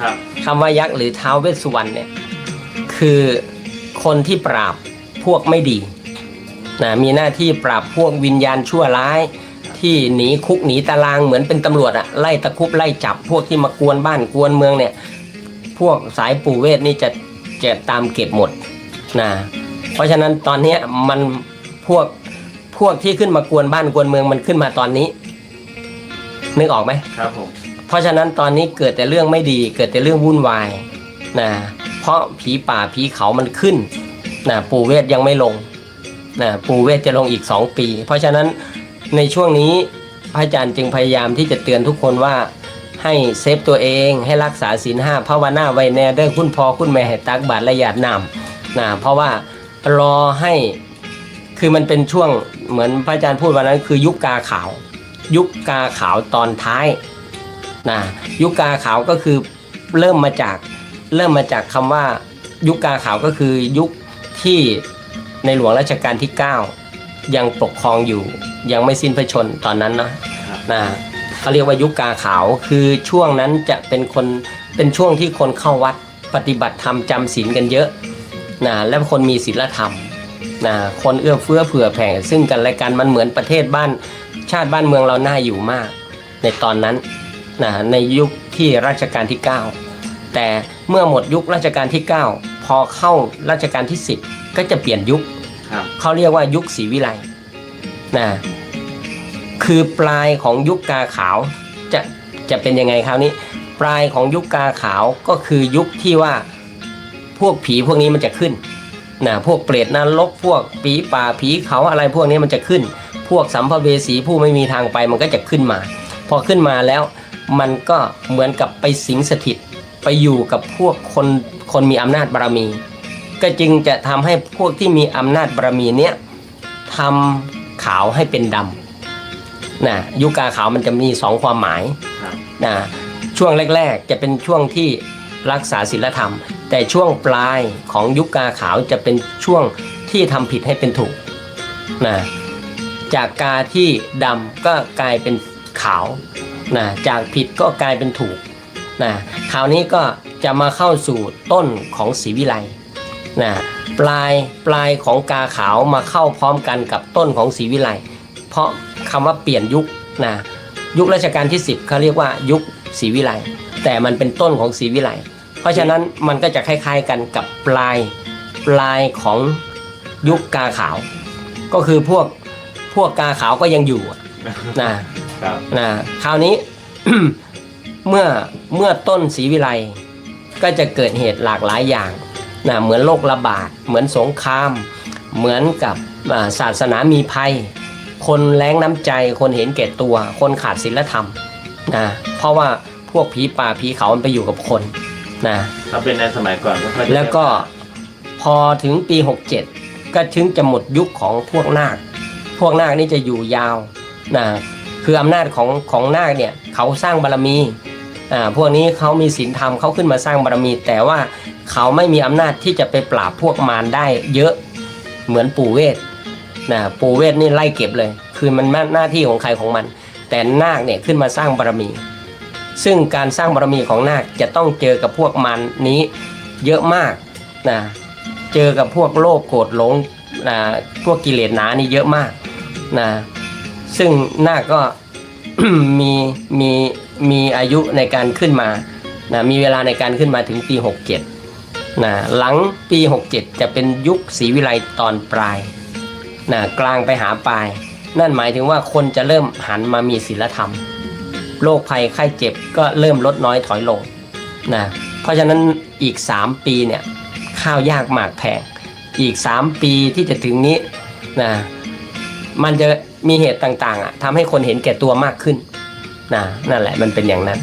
ครับคำว่ายักษ์หรือท้าวเวสสุวรรณเนี่ยคือคนที่ปราบพวกไม่ดีนะมีหน้าที่ปราบพวกวิญญาณชั่วร้าย ที่หนีคุกหนีตารางเหมือนเป็นตำรวจอะไล่ตะครุบไล่จับพวกที่มากวนบ้านกวนเมืองเนี่ยพวกสายปู่เวทนี่จะจะตามเก็บหมดนะเพราะฉะนั้นตอนเนี้ยมันพวกพวกที่ขึ้นมากวนบ้านกวนเมืองมันขึ้นมาตอนนี้นึกออกไหมครับผม เพราะฉะนั้นตอนนี้เกิดแต่เรื่องไม่ดีเกิดแต่เรื่องวุ่นวายนะเพราะผีป่าผีเขามันขึ้นนะปู่เวทยังไม่ลงนะปู่เวทจะลงอีกสองปี เพราะฉะนั้นในช่วงนี้พระอาจารย์จึงพยายามที่จะเตือนทุกคนว่าให้เซฟตัวเองให้รักษาศีลห้าภาวนาไว้แน่เด้อคุณพ่อคุณแม่ให้ตักบาตรละหยาดนำนะเพราะว่ารอให้คือมันเป็นช่วงเหมือนพระอาจารย์พูดวันนั้นคือยุคกาขาว ยุคกาขาวตอนท้าย นะยุคกาขาวก็คือเริ่มมาจากเริ่มมาจากคำว่ายุคกาขาวก็คือยุคที่ในหลวงรัชกาลที่ 9 ยังปกครองอยู่ ยังไม่สิ้นพระชนม์ตอนนั้นเนาะครับนะเขาเรียกว่ายุคกาขาวคือช่วงนั้นจะเป็นคนเป็นช่วงที่คนเข้าวัดปฏิบัติธรรมจำศีลกันเยอะนะและคนมีศีลธรรมนะคนเอื้อเฟื้อเผื่อแผ่ซึ่งกันและกันมันเหมือนประเทศบ้านชาติบ้านเมืองเราน่าอยู่มาก ในตอนนั้น นะในยุคที่รัชกาลที่ 9 แต่เมื่อหมดยุครัชกาลที่ 9 พอเข้ารัชกาลที่ 10 ก็จะเปลี่ยนยุคครับเขาเรียกว่ายุคศรีวิไลนะคือปลายของยุคกาขาวจะจะเป็นยังไงคราวนี้ ปลายของยุคกาขาวก็คือยุคที่ว่าพวกผีพวกนี้มันจะขึ้นนะพวกเปรตนรกพวกผีป่าผีเขาอะไรพวกนี้มันจะขึ้น พวกสัมภเวสีผู้ไม่มีทางไปมันก็จะขึ้นมา พอขึ้นมาแล้ว มันก็เหมือนกับไปสิงสถิต ไปอยู่กับพวกคนคนมีอำนาจบารมี ก็จึงจะทำให้พวกที่มีอำนาจบารมีเนี้ยทำขาวให้เป็นดำนะยุคกาขาวมันจะมีสองความหมายครับนะช่วงแรก ๆ จะเป็นช่วงที่รักษาศีลธรรม แต่ช่วงปลายของยุคกาขาวจะเป็นช่วงที่ทำผิดให้เป็นถูกนะจากกาที่ดำก็กลายเป็นขาว นะจากผิดก็กลายเป็นถูกนะคราวนี้ก็จะมาเข้าสู่ต้นของศรีวิไลนะปลายปลายของกาขาวมาเข้าพร้อมกันกับต้นของศรีวิไลเพราะคำว่าเปลี่ยนยุคนะยุครัชกาลที่ 10เขาเรียกว่ายุคศรีวิไลแต่มันเป็นต้นของศรีวิไลเพราะฉะนั้นมันก็จะคล้ายๆกันกับปลายปลายของยุคกาขาว ก็คือพวกพวกกาขาวก็ยังอยู่นะ ครับนะคราวนี้ เมื่อเมื่อต้นศรีวิไลก็จะเกิดเหตุหลากหลายอย่างนะเหมือนโรคระบาด เหมือนสงคราม เหมือนกับอ่าศาสนามีภัย คนแรงน้ำใจ คนเห็นแก่ตัว คนขาดศีลธรรมนะเพราะว่าพวกผีป่าผีเขามันไปอยู่กับคนนะถ้าเป็นในสมัยก่อนก็ค่อยแล้วก็พอถึงปี 67 ก็ถึงจะหมดยุคของพวกนาค พวกนาคนี่จะอยู่ยาวนะ คืออำนาจของของนาคเนี่ยเขาสร้างบารมีอ่าพวกนี้เขามีศีลธรรมเขาขึ้นมาสร้างบารมี แต่ว่าเขาไม่มีอำนาจที่จะไปปราบพวกมารได้เยอะเหมือนปู่เวทนะปู่เวทนี่ไล่เก็บเลย คือมันหน้าที่ของใครของมัน แต่นาคเนี่ยขึ้นมาสร้างบารมี ซึ่งการสร้างบารมีของนาคจะต้องเจอกับพวกมารนี้เยอะมากนะเจอกับพวกโลภโกรธหลงนะพวกกิเลสหนานี่เยอะมากนะ ซึ่งนาคก็มีมีมีอายุในการขึ้นมานะมีเวลาในการขึ้นมาถึงปี 67นะหลังปี 67 จะเป็นยุคศรีวิไลตอนปลายนะกลางไปหาปลาย นั่นหมายถึงว่าคนจะเริ่มหันมามีศีลธรรมโรคภัยไข้เจ็บก็เริ่มลดน้อยถอยลงนะเพราะฉะนั้นอีก 3 ปีเนี่ยข้าวยากหมากแพงอีก 3 ปีที่จะถึงนี้นะ มันจะมีเหตุต่างๆอะทำให้คนเห็นแก่ตัวมากขึ้นนะนั่นแหละมันเป็นอย่างนั้น